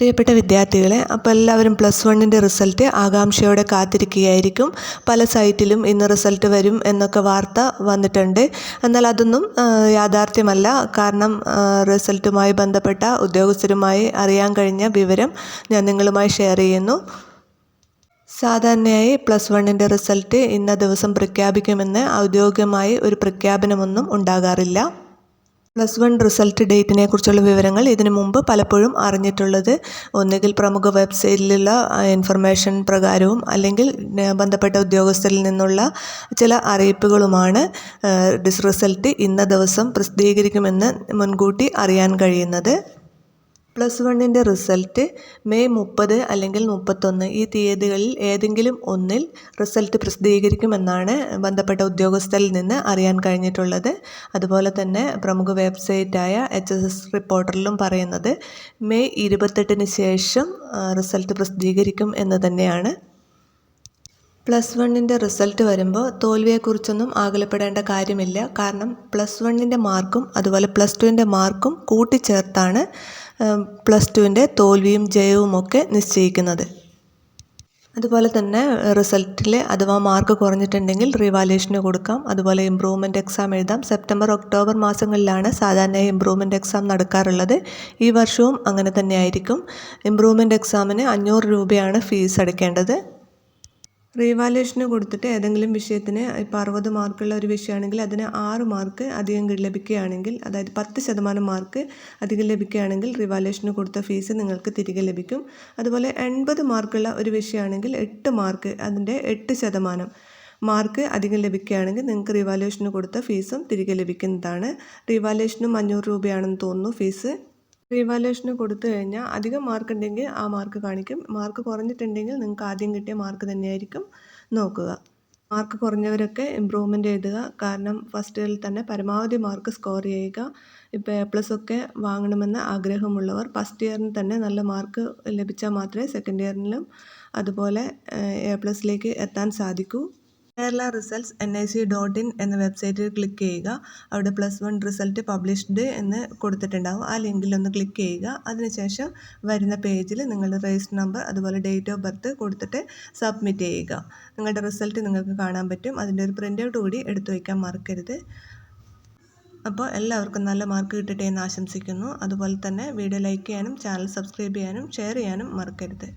പ്രിയപ്പെട്ട വിദ്യാർത്ഥികളെ അപ്പോൾ എല്ലാവരും പ്ലസ് വണ്ണിന്റെ റിസൾട്ട് ആകാംക്ഷയോടെ കാത്തിരിക്കുകയായിരിക്കും. പല സൈറ്റിലും ഇന്ന് റിസൾട്ട് വരും എന്നൊക്കെ വാർത്ത വന്നിട്ടുണ്ട്. എന്നാൽ അതൊന്നും യാഥാർത്ഥ്യമല്ല. കാരണം റിസൾട്ടുമായി ബന്ധപ്പെട്ട ഉദ്യോഗസ്ഥരുമായി അറിയാൻ കഴിഞ്ഞ വിവരം ഞാൻ നിങ്ങളുമായി ഷെയർ ചെയ്യുന്നു. സാധാരണയായി പ്ലസ് വണ്ണിന്റെ റിസൾട്ട് ഇന്ന ദിവസം പ്രഖ്യാപിക്കുമെന്ന് ഔദ്യോഗികമായി ഒരു പ്രഖ്യാപനമൊന്നും ഉണ്ടാകാറില്ല. പ്ലസ് വൺ റിസൾട്ട് ഡേറ്റിനെ കുറിച്ചുള്ള വിവരങ്ങൾ ഇതിനു മുമ്പ് പലപ്പോഴും അറിഞ്ഞിട്ടുള്ളത്. ഒന്നുകിൽ പ്രമുഖ വെബ്സൈറ്റിലുള്ള ഇൻഫർമേഷൻ പ്രകാരവും അല്ലെങ്കിൽ ബന്ധപ്പെട്ട ഉദ്യോഗസ്ഥരിൽ നിന്നുള്ള ചില അറിയിപ്പുകളുമാണ് റിസൾട്ട് ഇന്ന ദിവസം പ്രസിദ്ധീകരിക്കുമെന്ന് മുൻകൂട്ടി അറിയാൻ കഴിയുന്നത്. പ്ലസ് വണ്ണിന്റെ റിസൾട്ട് മെയ് മുപ്പത് അല്ലെങ്കിൽ മുപ്പത്തൊന്ന് ഈ തീയതികളിൽ ഏതെങ്കിലും ഒന്നിൽ റിസൾട്ട് പ്രസിദ്ധീകരിക്കുമെന്നാണ് ബന്ധപ്പെട്ട ഉദ്യോഗസ്ഥരിൽ നിന്ന് അറിയാൻ കഴിഞ്ഞിട്ടുള്ളത്. അതുപോലെ തന്നെ പ്രമുഖ വെബ്സൈറ്റായ എച്ച് എസ് എസ് റിപ്പോർട്ടറിലും പറയുന്നത് മെയ് ഇരുപത്തെട്ടിന് ശേഷം റിസൾട്ട് പ്രസിദ്ധീകരിക്കും എന്ന് തന്നെയാണ് പ്ലസ് വണ്ണിന്റെ റിസൾട്ട് വരുമ്പോൾ തോൽവിയെക്കുറിച്ചൊന്നും ആകുലപ്പെടേണ്ട കാര്യമില്ല. കാരണം പ്ലസ് വണ്ണിന്റെ മാർക്കും അതുപോലെ പ്ലസ് ടുവിന്റെ മാർക്കും കൂട്ടിച്ചേർത്താണ് പ്ലസ് ടുവിന്റെ തോൽവിയും ജയവും ഒക്കെ നിശ്ചയിക്കുന്നത്. അതുപോലെ തന്നെ റിസൾട്ടിൽ അഥവാ മാർക്ക് കുറഞ്ഞിട്ടുണ്ടെങ്കിൽ റിവാലുവേഷന് കൊടുക്കാം. അതുപോലെ ഇമ്പ്രൂവ്മെന്റ് എക്സാം എഴുതാം. സെപ്റ്റംബർ ഒക്ടോബർ മാസങ്ങളിലാണ് സാധാരണയായി ഇമ്പ്രൂവ്മെന്റ് എക്സാം നടക്കാറുള്ളത്. ഈ വർഷവും അങ്ങനെ തന്നെയായിരിക്കും. ഇമ്പ്രൂവ്മെന്റ് എക്സാമിന് അഞ്ഞൂറ് രൂപയാണ് ഫീസ് അടയ്ക്കേണ്ടത്. റീവാലുവേഷന് കൊടുത്തിട്ട് ഏതെങ്കിലും വിഷയത്തിന് ഇപ്പോൾ അറുപത് മാർക്കുള്ള ഒരു വിഷയമാണെങ്കിൽ അതിന് ആറ് മാർക്ക് അധികം ലഭിക്കുകയാണെങ്കിൽ അതായത് പത്ത് ശതമാനം മാർക്ക് അധികം ലഭിക്കുകയാണെങ്കിൽ റിവാലുവേഷന് കൊടുത്ത ഫീസ് നിങ്ങൾക്ക് തിരികെ ലഭിക്കും. അതുപോലെ എൺപത് മാർക്കുള്ള ഒരു വിഷയമാണെങ്കിൽ എട്ട് മാർക്ക് അതിന്റെ എട്ട് ശതമാനം മാർക്ക് അധികം ലഭിക്കുകയാണെങ്കിൽ നിങ്ങൾക്ക് റിവാലുവേഷന് കൊടുത്ത ഫീസും തിരികെ ലഭിക്കുന്നതാണ്. റിവാലുവേഷനും അഞ്ഞൂറ് രൂപയാണെന്ന് തോന്നുന്നു ഫീസ് റീവാലുവേഷന് കൊടുത്തു കഴിഞ്ഞാൽ അധികം മാർക്ക് ഉണ്ടെങ്കിൽ ആ മാർക്ക് കാണിക്കും. മാർക്ക് കുറഞ്ഞിട്ടുണ്ടെങ്കിൽ നിങ്ങൾക്ക് ആദ്യം കിട്ടിയ മാർക്ക് തന്നെയായിരിക്കും നോക്കുക. മാർക്ക് കുറഞ്ഞവരൊക്കെ ഇമ്പ്രൂവ്മെന്റ് എഴുതുക. കാരണം ഫസ്റ്റ് ഇയറിൽ തന്നെ പരമാവധി മാർക്ക് സ്കോർ ചെയ്യുക. ഇപ്പോൾ എ പ്ലസ് ഒക്കെ വാങ്ങണമെന്ന് ആഗ്രഹമുള്ളവർ ഫസ്റ്റ് ഇയറിന് തന്നെ നല്ല മാർക്ക് ലഭിച്ചാൽ മാത്രമേ സെക്കൻഡ് ഇയറിലും അതുപോലെ എ പ്ലസിലേക്ക് എത്താൻ സാധിക്കൂ. Kerala results N I C dot in എന്ന വെബ്സൈറ്റിൽ ക്ലിക്ക് ചെയ്യുക. അവിടെ പ്ലസ് വൺ റിസൾട്ട് പബ്ലിഷ്ഡ് എന്ന് കൊടുത്തിട്ടുണ്ടാകും ആ ലിങ്കിൽ ഒന്ന് ക്ലിക്ക് ചെയ്യുക. അതിനുശേഷം വരുന്ന പേജിൽ നിങ്ങളുടെ രജിസ്റ്റർ നമ്പർ അതുപോലെ ഡേറ്റ് ഓഫ് ബർത്ത് കൊടുത്തിട്ട് സബ്മിറ്റ് ചെയ്യുക. നിങ്ങളുടെ റിസൾട്ട് നിങ്ങൾക്ക് കാണാൻ പറ്റും. അതിന്റെ ഒരു പ്രിന്റ് ഔട്ട് കൂടി എടുത്തു വയ്ക്കാൻ മറക്കരുത്. അപ്പോൾ എല്ലാവർക്കും നല്ല മാർക്ക് കിട്ടട്ടെ എന്ന് ആശംസിക്കുന്നു. അതുപോലെ തന്നെ വീഡിയോ ലൈക്ക് ചെയ്യാനും ചാനൽ സബ്സ്ക്രൈബ് ചെയ്യാനും ഷെയർ ചെയ്യാനും മറക്കരുത്.